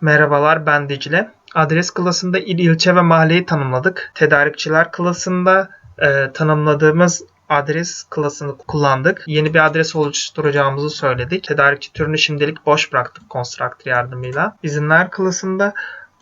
Merhabalar ben Dicle. Adres klasında il, ilçe ve mahalleyi tanımladık. Tedarikçiler klasında e, tanımladığımız adres klasını kullandık. Yeni bir adres oluşturacağımızı söyledik. Tedarikçi türünü şimdilik boş bıraktık constructor yardımıyla. İzinler klasında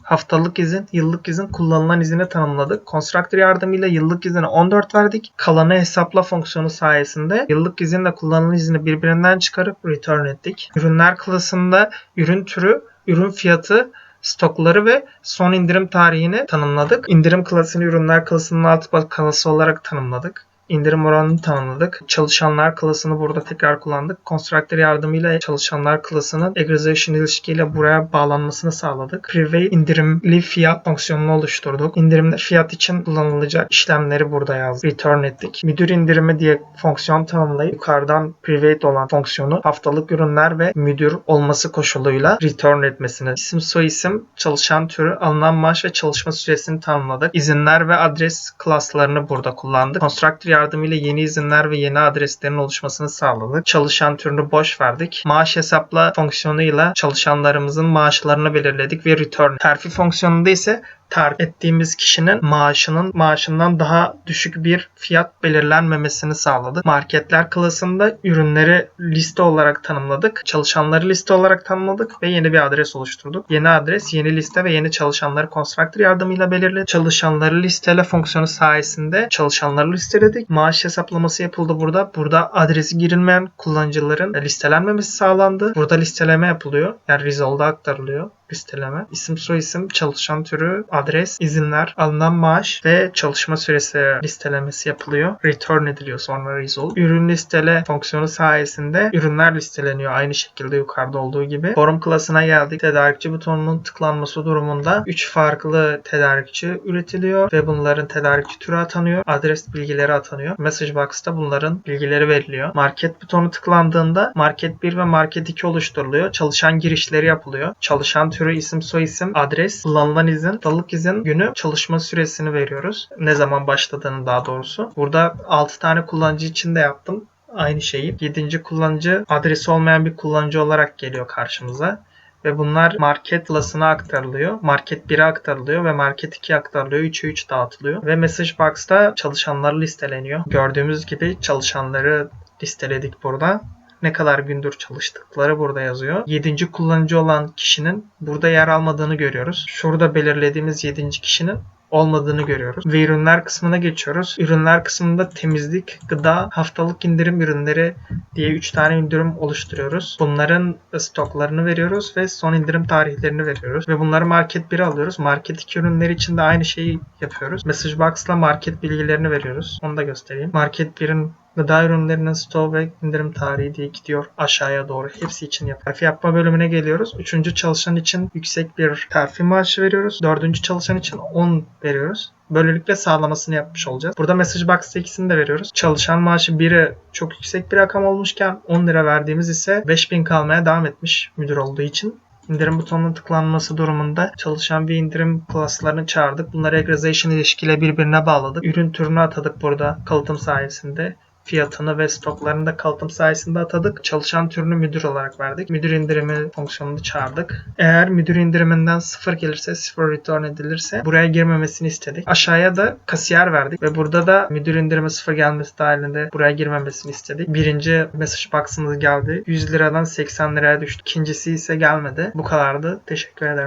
haftalık izin, yıllık izin, kullanılan izini tanımladık. Constructor yardımıyla yıllık izine 14 verdik. Kalanı hesapla fonksiyonu sayesinde yıllık izinle kullanılan izini birbirinden çıkarıp return ettik. Ürünler klasında ürün türü, ürün fiyatı, stokları ve son indirim tarihini tanımladık. İndirim klasını ürünler klasının alt klası olarak tanımladık. İndirim oranını tanımladık. Çalışanlar klasını burada tekrar kullandık. Constructor yardımıyla çalışanlar klasının aggregation ilişkiyle buraya bağlanmasını sağladık. Private indirimli fiyat fonksiyonunu oluşturduk. İndirimde fiyat için kullanılacak işlemleri burada yazdık. Return ettik. Müdür indirimi diye fonksiyon tanımlayıp yukarıdan private olan fonksiyonu haftalık ürünler ve müdür olması koşuluyla return etmesini. İsim soyisim, çalışan türü, alınan maaş ve çalışma süresini tanımladık. İzinler ve adres klaslarını burada kullandık. Constructor yardımıyla yeni izinler ve yeni adreslerin oluşmasını sağladık. Çalışan türünü boş verdik. Maaş hesapla fonksiyonuyla çalışanlarımızın maaşlarını belirledik ve return. Terfi fonksiyonunda ise tarif ettiğimiz kişinin maaşının maaşından daha düşük bir fiyat belirlenmemesini sağladık. Marketler klasında ürünleri liste olarak tanımladık. Çalışanları liste olarak tanımladık ve yeni bir adres oluşturduk. Yeni adres, yeni liste ve yeni çalışanları constructor yardımıyla belirledik. Çalışanları listele fonksiyonu sayesinde çalışanları listeledik. Maaş hesaplaması yapıldı burada. Burada adresi girilmeyen kullanıcıların listelenmemesi sağlandı. Burada listeleme yapılıyor. Yani result'a aktarılıyor listeleme. İsim soyisim, çalışan türü, adres, izinler, alınan maaş ve çalışma süresi listelemesi yapılıyor. Return ediliyor sonra result. Ürün listele fonksiyonu sayesinde ürünler listeleniyor aynı şekilde yukarıda olduğu gibi. Forum klasına geldik. Tedarikçi butonunun tıklanması durumunda 3 farklı tedarikçi üretiliyor ve bunların tedarikçi türü atanıyor. Adres bilgileri atanıyor. Message box'ta bunların bilgileri veriliyor. Market butonu tıklandığında Market 1 ve Market 2 oluşturuluyor. Çalışan girişleri yapılıyor. Çalışan türü, isim, soyisim, adres, kullanılan izin, haftalık izin, günü, çalışma süresini veriyoruz. Ne zaman başladığını daha doğrusu. Burada 6 tane kullanıcı için de yaptım aynı şeyi. 7. kullanıcı adresi olmayan bir kullanıcı olarak geliyor karşımıza. Ve bunlar market klasına aktarılıyor. Market 1'e aktarılıyor ve market 2'ye aktarılıyor. 3'e 3 dağıtılıyor. Ve message box'ta çalışanlar listeleniyor. Gördüğümüz gibi çalışanları listeledik burada ne kadar gündür çalıştıkları burada yazıyor. 7. kullanıcı olan kişinin burada yer almadığını görüyoruz. Şurada belirlediğimiz 7. kişinin olmadığını görüyoruz. Ve ürünler kısmına geçiyoruz. Ürünler kısmında temizlik, gıda, haftalık indirim ürünleri diye 3 tane indirim oluşturuyoruz. Bunların stoklarını veriyoruz ve son indirim tarihlerini veriyoruz. Ve bunları market 1'e alıyoruz. Market 2 ürünleri için de aynı şeyi yapıyoruz. Message box'la market bilgilerini veriyoruz. Onu da göstereyim. Market 1'in Gıda ürünlerinin stok ve indirim tarihi diye gidiyor aşağıya doğru. Hepsi için yap. Terfi yapma bölümüne geliyoruz. Üçüncü çalışan için yüksek bir terfi maaşı veriyoruz. Dördüncü çalışan için 10 veriyoruz. Böylelikle sağlamasını yapmış olacağız. Burada message box'ta ikisini de veriyoruz. Çalışan maaşı biri çok yüksek bir rakam olmuşken 10 lira verdiğimiz ise 5000 kalmaya devam etmiş müdür olduğu için. İndirim butonunun tıklanması durumunda çalışan bir indirim klaslarını çağırdık. Bunları aggregation ilişkiyle birbirine bağladık. Ürün türünü atadık burada kalıtım sayesinde fiyatını ve stoklarını da kalıtım sayesinde atadık. Çalışan türünü müdür olarak verdik. Müdür indirimi fonksiyonunu çağırdık. Eğer müdür indiriminden sıfır gelirse, sıfır return edilirse buraya girmemesini istedik. Aşağıya da kasiyer verdik ve burada da müdür indirimi sıfır gelmesi dahilinde buraya girmemesini istedik. Birinci message box'ımız geldi. 100 liradan 80 liraya düştü. İkincisi ise gelmedi. Bu kadardı. Teşekkür ederim.